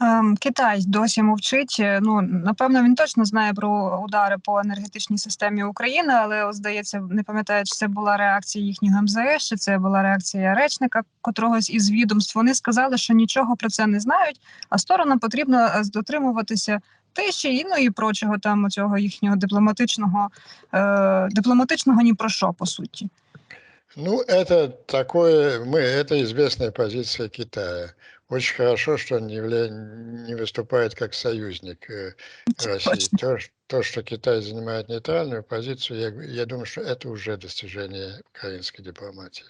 Ем, Китай досі мовчить. Е, Ну напевно, він точно знає про удари по енергетичній системі України, але от, здається, не пам'ятаю, чи це була реакція їхнього МЗС, чи це була реакція речника котрогось із відомств. Вони сказали, що нічого про це не знають, а сторонам потрібно е, дотримуватися тиші і ну і прочого там цього їхнього дипломатичного е, дипломатичного ні про що по суті. Ну, это такое, мы, это известная позиция Китая. Очень хорошо, что он не, вля- не выступает как союзник э, России. То, то, что Китай занимает нейтральную позицию, я, я думаю, что это уже достижение украинской дипломатии.